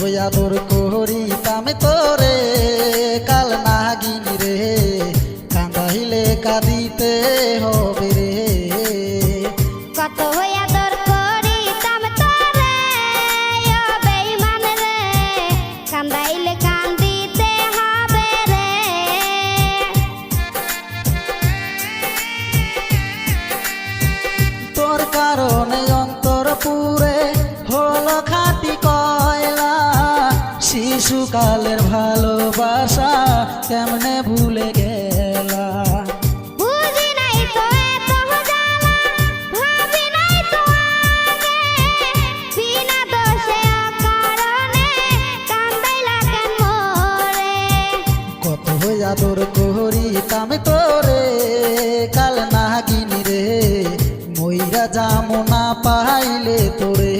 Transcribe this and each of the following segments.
আদর করিতাম তোরে কাল নাগিনী রে কান্দাইলে কাঁদিতে হবে অকারণে কান্দাইলা কেন মোরে কত আদর করিতাম তোরে কাল নাগিনী রে। মইরা যামো না পাইলে তোরে।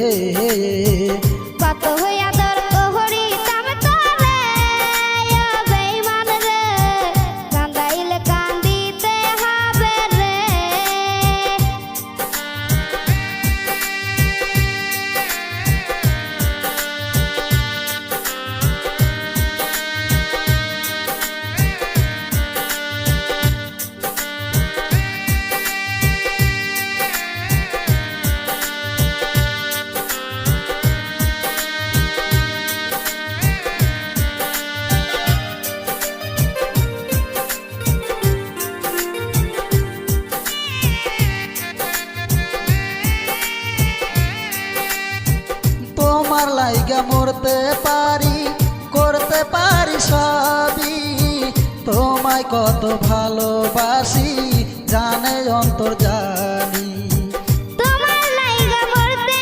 মরতে পারি করতে পারি সবই। তোমায় কত ভালোবাসি জানে অন্তর জানি। তোমার লাইগা মরতে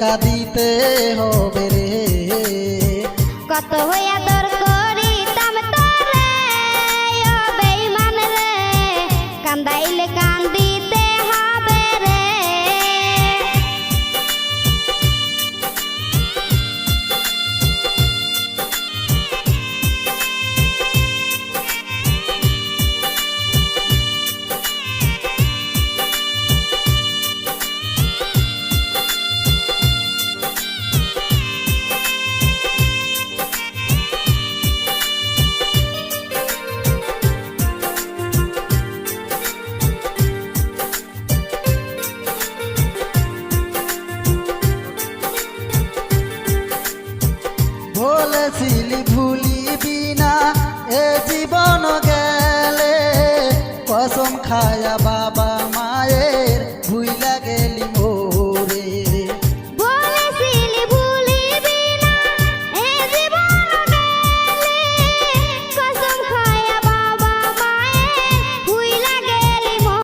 কাঁদিতে হবে রে। কত আদর ভুলিবি না এ জীবন